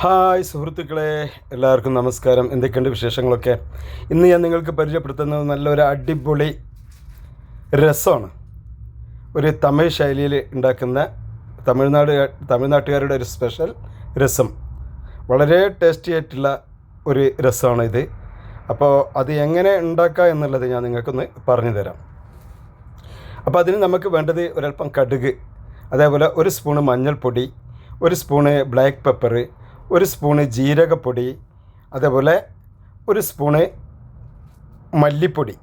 Hi സുഹൃത്തുക്കളെ എല്ലാവർക്കും നമസ്കാരം. എന്തൊക്കെയുണ്ട് വിശേഷങ്ങളൊക്കെ? ഇന്ന് ഞാൻ നിങ്ങൾക്ക് പരിചയപ്പെടുത്തുന്നത് നല്ലൊരു അടിപൊളി രസമാണ്. ഒരു തമിഴ് ശൈലിയിൽ ഉണ്ടാക്കുന്ന തമിഴ്നാട് തമിഴ്നാട്ടുകാരുടെ ഒരു സ്പെഷ്യൽ രസം. വളരെ ടേസ്റ്റി ആയിട്ടുള്ള ഒരു രസമാണ് ഇത്. അപ്പോൾ അത് എങ്ങനെ ഉണ്ടാക്കുക എന്നുള്ളത് ഞാൻ നിങ്ങൾക്കൊന്ന് പറഞ്ഞു തരാം. അപ്പോൾ അതിന് നമുക്ക് വേണ്ടത് ഒരല്പം കടുക് അതേപോലെ ഒരു സ്പൂണ് മഞ്ഞൾപ്പൊടി ഒരു സ്പൂണ് ബ്ലാക്ക് പെപ്പർ ഒരു സ്പൂണ് ജീരകപ്പൊടി അതേപോലെ ഒരു സ്പൂണ് മല്ലിപ്പൊടി.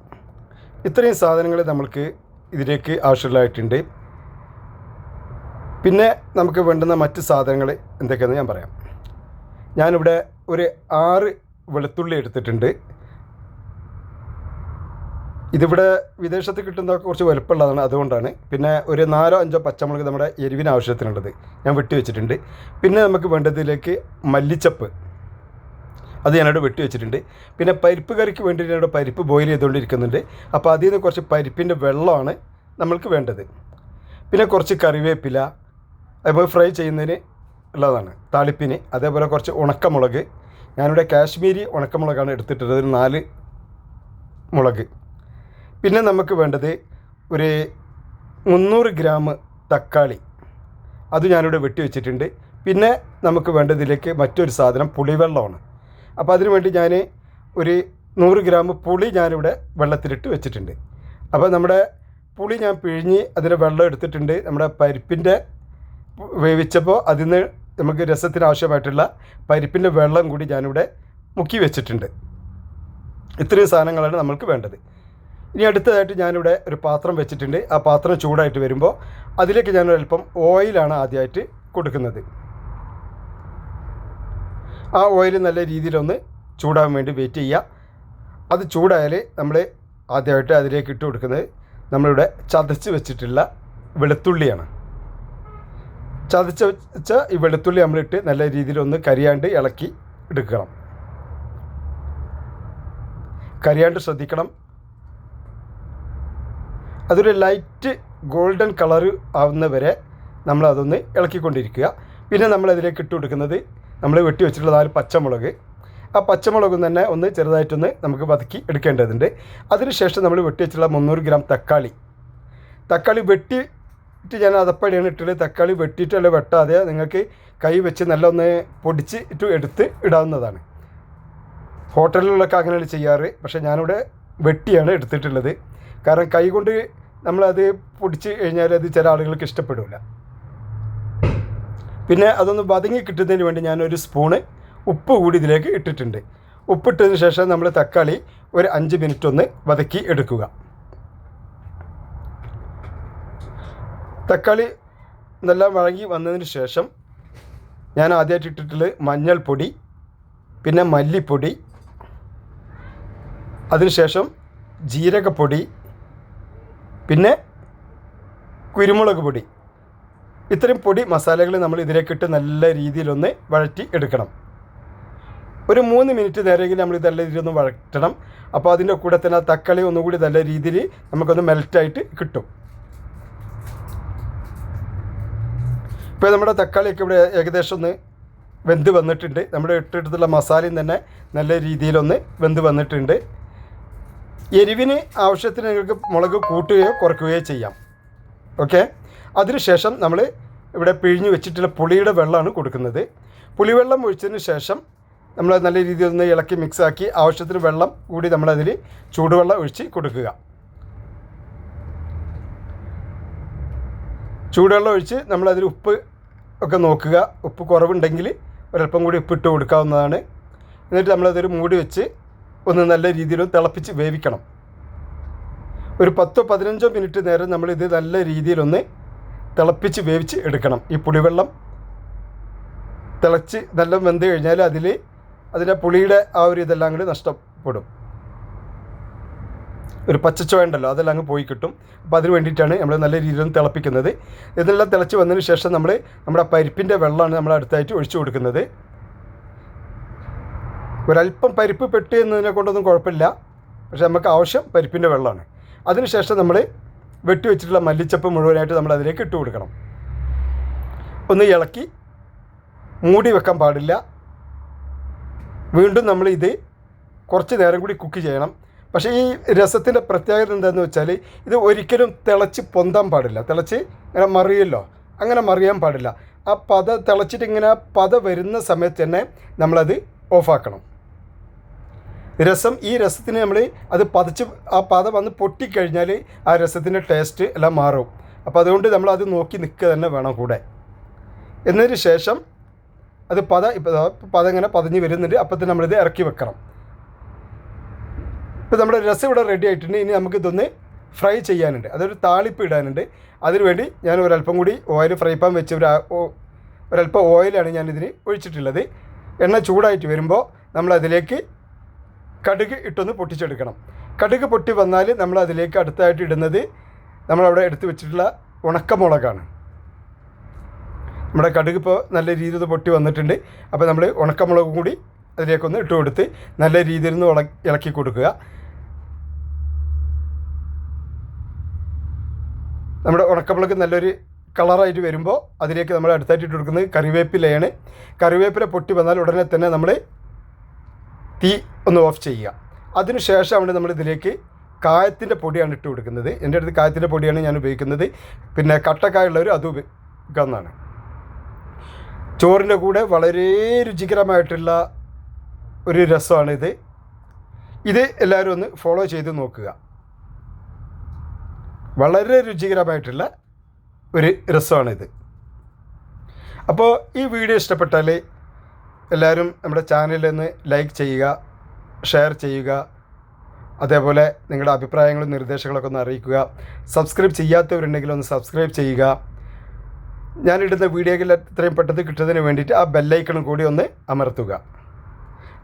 ഇത്രയും സാധനങ്ങൾ നമ്മൾക്ക് ഇതിലേക്ക് ആവശ്യമുള്ളതായിട്ടുണ്ട്. പിന്നെ നമുക്ക് വേണ്ടുന്ന മറ്റ് സാധനങ്ങൾ എന്തൊക്കെയാണെന്ന് ഞാൻ പറയാം. ഞാനിവിടെ ഒരു ആറ് വെളുത്തുള്ളി എടുത്തിട്ടുണ്ട്. ഇതിവിടെ വിദേശത്ത് കിട്ടുന്ന കുറച്ച് വലുപ്പമുള്ളതാണ് അതുകൊണ്ടാണ്. പിന്നെ ഒരു നാലോ അഞ്ചോ പച്ചമുളക് നമ്മുടെ എരിവിന് ആവശ്യത്തിനുള്ളത് ഞാൻ വെട്ടി വെച്ചിട്ടുണ്ട്. പിന്നെ നമുക്ക് വേണ്ടതിലേക്ക് മല്ലിച്ചപ്പ്. അത് ഞാനവിടെ വെട്ടി വെച്ചിട്ടുണ്ട്. പിന്നെ പരിപ്പ് കറിക്ക് വേണ്ടി ഞാനിവിടെ പരിപ്പ് ബോയിൽ ചെയ്തുകൊണ്ടിരിക്കുന്നുണ്ട്. അപ്പോൾ അതിൽ നിന്ന് കുറച്ച് പരിപ്പിന്റെ വെള്ളമാണ് നമ്മൾക്ക് വേണ്ടത്. പിന്നെ കുറച്ച് കറിവേപ്പില അതേപോലെ ഫ്രൈ ചെയ്യുന്നതിന് ഉള്ളതാണ് താളിപ്പിന്. അതേപോലെ കുറച്ച് ഉണക്കമുളക്. ഞാനിവിടെ കാശ്മീരി ഉണക്കമുളകാണ് എടുത്തിട്ടുള്ളത്. നാല് മുളക്. പിന്നെ നമുക്ക് വേണ്ടത് ഒരു മുന്നൂറ് ഗ്രാം തക്കാളി. അത് ഞാനിവിടെ വെട്ടി വെച്ചിട്ടുണ്ട്. പിന്നെ നമുക്ക് വേണ്ടതിലേക്ക് മറ്റൊരു സാധനം പുളിവെള്ളമാണ്. അപ്പോൾ അതിനു വേണ്ടി ഞാൻ ഒരു നൂറ് ഗ്രാം പുളി ഞാനിവിടെ വെള്ളത്തിലിട്ട് വെച്ചിട്ടുണ്ട്. അപ്പോൾ നമ്മുടെ പുളി ഞാൻ പിഴിഞ്ഞ് അതിന്റെ വെള്ളം എടുത്തിട്ടുണ്ട്. നമ്മുടെ പരിപ്പിന്റെ വേവിച്ചപ്പോൾ അതിൽ നിന്ന് നമുക്ക് രസത്തിന് ആവശ്യമായിട്ടുള്ള പരിപ്പിന്റെ വെള്ളം കൂടി ഞാനിവിടെ മുക്കി വെച്ചിട്ടുണ്ട്. ഇത്രയും സാധനങ്ങളാണ് നമ്മൾക്ക് വേണ്ടത്. ഇനി അടുത്തതായിട്ട് ഞാനിവിടെ ഒരു പാത്രം വെച്ചിട്ടുണ്ട്. ആ പാത്രം ചൂടായിട്ട് വരുമ്പോൾ അതിലേക്ക് ഞാൻ അല്പം ഓയിലാണ് ആദ്യമായിട്ട് കൊടുക്കുന്നത്. ആ ഓയിൽ നല്ല രീതിയിലൊന്ന് ചൂടാകാൻ വേണ്ടി വെയിറ്റ് ചെയ്യുക. അത് ചൂടായാൽ നമ്മൾ ആദ്യമായിട്ട് അതിലേക്ക് ഇട്ട് കൊടുക്കുന്നത് നമ്മളിവിടെ ചതച്ച് വെച്ചിട്ടുള്ള വെളുത്തുള്ളിയാണ്. ചതച്ച് വെച്ച ഈ വെളുത്തുള്ളി നമ്മളിട്ട് നല്ല രീതിയിലൊന്ന് കരിയാണ്ട് ഇളക്കി എടുക്കണം. കരിയാണ്ട് ശ്രദ്ധിക്കണം. അതൊരു ലൈറ്റ് ഗോൾഡൻ കളർ ആവുന്നവരെ നമ്മളതൊന്ന് ഇളക്കിക്കൊണ്ടിരിക്കുക. പിന്നെ നമ്മളതിലേക്ക് ഇട്ട് കൊടുക്കുന്നത് നമ്മൾ വെട്ടി വെച്ചിട്ടുള്ള നാല് പച്ചമുളക്. ആ പച്ചമുളകും തന്നെ ഒന്ന് ചെറുതായിട്ടൊന്ന് നമുക്ക് വതക്കി എടുക്കേണ്ടതുണ്ട്. അതിനുശേഷം നമ്മൾ വെട്ടി വെച്ചിട്ടുള്ള മുന്നൂറ് ഗ്രാം തക്കാളി. തക്കാളി വെട്ടിയിട്ട് ഞാൻ അതപ്പടിയാണ് ഇട്ടത്. തക്കാളി വെട്ടിയിട്ടല്ല വെട്ടാതെ നിങ്ങൾക്ക് കൈ വെച്ച് നല്ല ഒന്ന് പൊടിച്ചിട്ട് എടുത്ത് ഇടാവുന്നതാണ്. ഹോട്ടലുകളിലൊക്കെ അങ്ങനെയാണ് ചെയ്യാറ്. പക്ഷേ ഞാനിവിടെ വെട്ടിയാണ് എടുത്തിട്ടുള്ളത്. കാരണം കൈകൊണ്ട് നമ്മളത് പൊടിച്ച് കഴിഞ്ഞാൽ അത് ചില ആളുകൾക്ക് ഇഷ്ടപ്പെടില്ല പിന്നെ അതൊന്ന് വതങ്ങി കിട്ടുന്നതിന് വേണ്ടി ഞാനൊരു സ്പൂണ് ഉപ്പ് കൂടി ഇതിലേക്ക് ഇട്ടിട്ടുണ്ട്. ഉപ്പിട്ടതിന് ശേഷം നമ്മൾ തക്കാളി ഒരു അഞ്ച് മിനിറ്റ് ഒന്ന് വതക്കി എടുക്കുക. തക്കാളി നല്ല വഴങ്ങി വന്നതിന് ശേഷം ഞാൻ ആദ്യമായിട്ട് ഇട്ടിട്ടുള്ളത് മഞ്ഞൾപ്പൊടി പിന്നെ മല്ലിപ്പൊടി അതിനുശേഷം ജീരകപ്പൊടി പിന്നെ കുരുമുളക് പൊടി. ഇത്രയും പൊടി മസാലകൾ നമ്മൾ ഇതിലേക്കിട്ട് നല്ല രീതിയിലൊന്ന് വഴറ്റി എടുക്കണം. ഒരു മൂന്ന് മിനിറ്റ് നേരമെങ്കിലും നമ്മൾ നല്ല രീതിയിലൊന്ന് വഴറ്റണം. അപ്പോൾ അതിന്റെ കൂടെ തന്നെ തക്കാളി ഒന്നുകൂടി നല്ല രീതിയിൽ നമുക്കൊന്ന് മെൽറ്റായിട്ട് കിട്ടും. ഇപ്പോൾ നമ്മുടെ തക്കാളിയൊക്കെ ഇവിടെ ഏകദേശം ഒന്ന് വെന്ത് വന്നിട്ടുണ്ട്. നമ്മുടെ ഇട്ടിട്ടുള്ള മസാലയും തന്നെ നല്ല രീതിയിലൊന്ന് വെന്ത് വന്നിട്ടുണ്ട്. എരിവിന് ആവശ്യത്തിന് നിങ്ങൾക്ക് മുളക് കൂട്ടുകയോ കുറയ്ക്കുകയോ ചെയ്യാം. ഓക്കെ അതിനുശേഷം നമ്മൾ ഇവിടെ പിഴിഞ്ഞ് വെച്ചിട്ടുള്ള പുളിയുടെ വെള്ളമാണ് കൊടുക്കുന്നത്. പുളിവെള്ളം ഒഴിച്ചതിന് ശേഷം നമ്മൾ നല്ല രീതിയിൽ ഒന്ന് ഇളക്കി മിക്സാക്കി ആവശ്യത്തിന് വെള്ളം കൂടി നമ്മളതിൽ ചൂടുവെള്ളം ഒഴിച്ച് കൊടുക്കുക. ചൂടുവെള്ളം ഒഴിച്ച് നമ്മളതിൽ ഉപ്പ് ഒക്കെ നോക്കുക. ഉപ്പ് കുറവുണ്ടെങ്കിൽ ഒരല്പം കൂടി ഉപ്പിട്ട് കൊടുക്കാവുന്നതാണ്. എന്നിട്ട് നമ്മളതൊരു മൂടി വെച്ച് ഒന്ന് നല്ല രീതിയിൽ തിളപ്പിച്ച് വേവിക്കണം. ഒരു പത്തോ പതിനഞ്ചോ മിനിറ്റ് നേരം നമ്മളിത് നല്ല രീതിയിലൊന്ന് തിളപ്പിച്ച് വേവിച്ച് എടുക്കണം. ഈ പുളിവെള്ളം തിളച്ച് നല്ല വെന്ത് കഴിഞ്ഞാൽ അതിൽ അതിന്റെ പുളിയുടെ ആ ഒരു ഇതെല്ലാം കൂടി നഷ്ടപ്പെടും. ഒരു പച്ചച്ചോയ ഉണ്ടല്ലോ അതെല്ലാം അങ്ങ് പോയി കിട്ടും. അപ്പോൾ അതിന് വേണ്ടിയിട്ടാണ് നമ്മൾ നല്ല രീതിയിൽ തിളപ്പിക്കുന്നത്. ഇതെല്ലാം തിളച്ച് വന്നതിന് ശേഷം നമ്മൾ നമ്മുടെ പരിപ്പിന്റെ വെള്ളമാണ് നമ്മൾ അടുത്തായിട്ട് ഒഴിച്ചു കൊടുക്കുന്നത്. ഒരല്പം പരിപ്പ് പെട്ടി എന്നതിനെ കൊണ്ടൊന്നും കുഴപ്പമില്ല. പക്ഷേ നമുക്ക് ആവശ്യം പരിപ്പിന്റെ വെള്ളമാണ്. അതിനുശേഷം നമ്മൾ വെട്ടി വെച്ചിട്ടുള്ള മല്ലിച്ചപ്പ് മുഴുവനായിട്ട് നമ്മൾ അതിലേക്ക് ഇട്ട് കൊടുക്കണം. ഒന്ന് ഇളക്കി മൂടി വെക്കാൻ പാടില്ല. വീണ്ടും നമ്മൾ ഇത് കുറച്ച് നേരം കൂടി കുക്ക് ചെയ്യണം. പക്ഷേ ഈ രസത്തിന്റെ പ്രത്യേകത എന്താണെന്ന് വെച്ചാൽ ഇത് ഒരിക്കലും തിളച്ച് പൊന്താൻ പാടില്ല. തിളച്ച് ഇങ്ങനെ മറിയല്ലോ അങ്ങനെ മറിയാൻ പാടില്ല. ആ പത തിളച്ചിട്ട് ഇങ്ങനെ പത വരുന്ന സമയത്ത് തന്നെ നമ്മളത് ഓഫാക്കണം. രസം ഈ രസത്തിന് നമ്മൾ അത് പതച്ച് ആ പത വന്ന് പൊട്ടിക്കഴിഞ്ഞാൽ ആ രസത്തിന്റെ ടേസ്റ്റ് എല്ലാം മാറും. അപ്പോൾ അതുകൊണ്ട് നമ്മൾ അത് നോക്കി നിൽക്കുക തന്നെ വേണം കൂടെ. എന്നതിന് ശേഷം അത് പത ഇപ്പോൾ പത ഇങ്ങനെ പതഞ്ഞ് വരുന്നുണ്ട്. അപ്പോൾ തന്നെ നമ്മളിത് ഇറക്കി വെക്കണം. ഇപ്പോൾ നമ്മുടെ രസം ഇവിടെ റെഡി ആയിട്ടുണ്ട്. ഇനി നമുക്ക് ഇതൊന്ന് ഫ്രൈ ചെയ്യാനുണ്ട്. അതൊരു താളിപ്പ് ഇടാനുണ്ട്. അതിനുവേണ്ടി ഞാൻ ഒരല്പം കൂടി ഓയിൽ ഫ്രൈ പാൻ വെച്ച് ഒരു ഒരല്പം ഓയിലാണ് ഞാനിതിന് ഒഴിച്ചിട്ടുള്ളത്. എണ്ണ ചൂടായിട്ട് വരുമ്പോൾ നമ്മൾ അതിലേക്ക് കടുക് ഇട്ടൊന്ന് പൊട്ടിച്ചെടുക്കണം. കടുക് പൊട്ടി വന്നാൽ നമ്മൾ അതിലേക്ക് അടുത്തായിട്ട് ഇടുന്നത് നമ്മളവിടെ എടുത്ത് വെച്ചിട്ടുള്ള ഉണക്കമുളകാണ്. നമ്മുടെ കടുക് ഇപ്പോൾ നല്ല രീതിയിൽ പൊട്ടി വന്നിട്ടുണ്ട്. അപ്പോൾ നമ്മൾ ഉണക്കമുളകും കൂടി അതിലേക്കൊന്ന് ഇട്ട് കൊടുത്ത് നല്ല രീതിയിൽ നിന്ന് ഇളക്കി കൊടുക്കുക. നമ്മുടെ ഉണക്കമുളക് നല്ലൊരു കളറായിട്ട് വരുമ്പോൾ അതിലേക്ക് നമ്മൾ അടുത്തായിട്ട് ഇട്ട് കൊടുക്കുന്നത് കറിവേപ്പിലയാണ്. കറിവേപ്പില പൊട്ടി വന്നാൽ ഉടനെ തന്നെ നമ്മൾ തീ ഒന്ന് ഓഫ് ചെയ്യുക. അതിനുശേഷമാണ് നമ്മൾ ഇതിലേക്ക് കായത്തിന്റെ പൊടിയാണ് ഇട്ട് കൊടുക്കുന്നത്. എന്റെ അടുത്ത് കായത്തിന്റെ പൊടിയാണ് ഞാൻ ഉപയോഗിക്കുന്നത്. പിന്നെ കട്ടക്കായുള്ളവർ അത് ഉപയോഗിക്കാവുന്നതാണ്. ചോറിന്റെ കൂടെ വളരെ രുചികരമായിട്ടുള്ള ഒരു രസമാണിത്. ഇത് എല്ലാവരും ഒന്ന് ഫോളോ ചെയ്ത് നോക്കുക. വളരെ രുചികരമായിട്ടുള്ള ഒരു രസമാണിത്. അപ്പോൾ ഈ വീഡിയോ ഇഷ്ടപ്പെട്ടാൽ എല്ലാവരും നമ്മുടെ ചാനലിൽ നിന്ന് ലൈക്ക് ചെയ്യുക ഷെയർ ചെയ്യുക അതേപോലെ നിങ്ങളുടെ അഭിപ്രായങ്ങളും നിർദ്ദേശങ്ങളൊക്കെ ഒന്ന് അറിയിക്കുക. സബ്സ്ക്രൈബ് ചെയ്യാത്തവരുണ്ടെങ്കിൽ ഒന്ന് സബ്സ്ക്രൈബ് ചെയ്യുക. ഞാനിടുന്ന വീഡിയോകളിൽ എത്രയും പെട്ടെന്ന് കിട്ടുന്നതിന് വേണ്ടിയിട്ട് ആ ബെല്ലൈക്കണും കൂടി ഒന്ന് അമർത്തുക.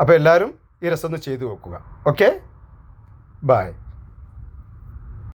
അപ്പോൾ എല്ലാവരും ഈ രസം ഒന്ന് ചെയ്തു നോക്കുക. Okay bye